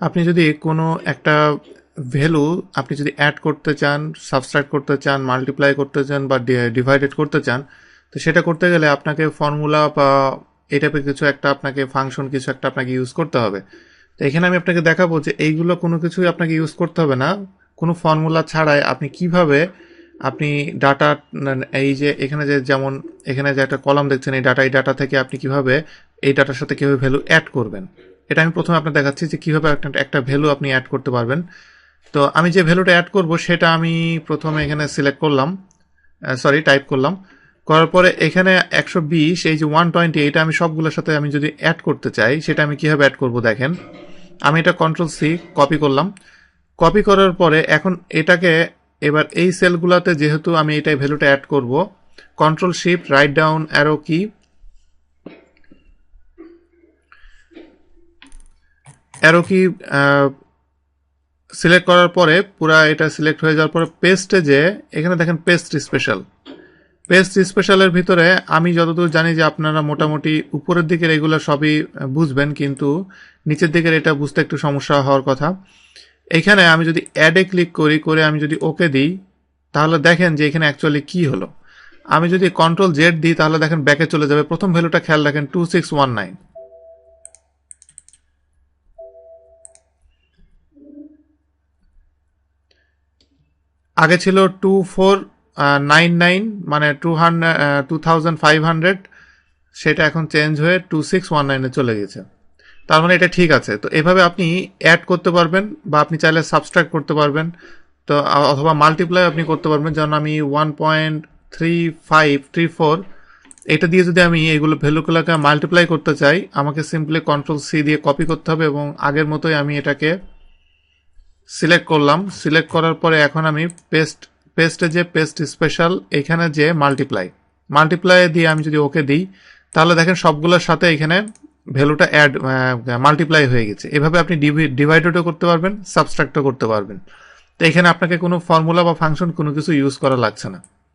আপনি যদি কোনো একটা ভ্যালু আপনি যদি অ্যাড করতে চান সাবস্ট্রাক্ট করতে চান মাল্টিপ্লাই করতে চান বা ডিভাইডেড করতে চান, তো সেটা করতে গেলে আপনাকে ফর্মুলা বা এই টাইপের কিছু একটা আপনাকে ফাংশন কিছু একটা আপনাকে ইউজ করতে হবে। তো এখানে আমি আপনাকে দেখাবো যে এইগুলো কোনো কিছুই আপনাকে ইউজ করতে হবে না। কোনো ফর্মুলা ছাড়াই আপনি কীভাবে আপনি ডাটা এই যে এখানে যে যেমন, এখানে যে একটা কলাম দেখছেন, এই ডাটা এই ডাটা থেকে আপনি কীভাবে এই ডাটার সাথে কীভাবে ভ্যালু অ্যাড করবেন। এটা আমি প্রথমে আপনার দেখাচ্ছি যে কীভাবে একটা একটা ভ্যালু আপনি অ্যাড করতে পারবেন। তো আমি যে ভ্যালুটা অ্যাড করব, সেটা আমি প্রথমে এখানে সিলেক্ট করলাম। সরি টাইপ করলাম। করার পরে এখানে একশো বিশ, এই যে ওয়ান টোয়েন্টি এটা আমি সবগুলোর সাথে আমি যদি অ্যাড করতে চাই, সেটা আমি কীভাবে অ্যাড করব দেখেন। আমি এটা কন্ট্রোল সি কপি করলাম। কপি করার পরে এখন এটাকে এবার এই সেলগুলোতে যেহেতু আমি এটাই ভ্যালুটা অ্যাড করব control shift right down arrow key arrow key select করার পরে পুরা এটা সিলেক্ট হয়ে যাওয়ার পরে পেস্টে যে, এখানে দেখেন পেস্ট স্পেশাল পেস্ট স্পেশালের ভিতরে আমি যতদূর জানি যে আপনারা মোটামুটি উপরের দিকের এগুলো সবই বুঝবেন, কিন্তু নিচের দিকের এটা বুঝতে একটু সমস্যা হওয়ার কথা। এখানে আমি যদি অ্যাডে ক্লিক করি, করে আমি যদি ওকে দিই, তাহলে দেখেন যে এখানে অ্যাকচুয়ালি কি হলো। আমি যদি কন্ট্রোল জেড দিই, তাহলে দেখেন ব্যাকে চলে যাবে। প্রথম ভ্যালুটা খেয়াল রাখেন টু সিক্স ওয়ান নাইন আগে ছিল টু ফোর নাইন নাইন মানে two hundred two thousand five hundred সেটা এখন চেঞ্জ হয়ে টু সিক্স ওয়ান নাইনে চলে গেছে। তার মানে এটা ঠিক আছে। তো এভাবে আপনি অ্যাড করতে পারবেন বা আপনি চাইলে সাবস্ট্রাক্ট করতে পারবেন। তো অথবা মাল্টিপ্লাই আপনি করতে পারবেন। যেমন আমি one point three five three four এটা দিয়ে যদি আমি এগুলো ভ্যালুগুলোকে মাল্টিপ্লাই করতে চাই, আমাকে সিম্পলি কন্ট্রোল সি দিয়ে কপি করতে হবে এবং আগের মতোই আমি এটাকে সিলেক্ট করলাম। সিলেক্ট করার পরে এখন আমি পেস্ট পেস্টে যে পেস্ট স্পেশাল এখানে যে মাল্টিপ্লাই মাল্টিপ্লাই দিয়ে আমি যদি ওকে দিই, তাহলে দেখেন সবগুলোর সাথে এখানে ভ্যালুটা অ্যাড মাল্টিপ্লাই হয়ে গেছে। এভাবে আপনি ডিভাইডেডও করতে পারবেন সাবস্ট্রাক্টও করতে পারবেন। তো এখানে আপনাকে কোনো ফর্মুলা বা ফাংশন কোনো কিছু ইউজ করা লাগছে না।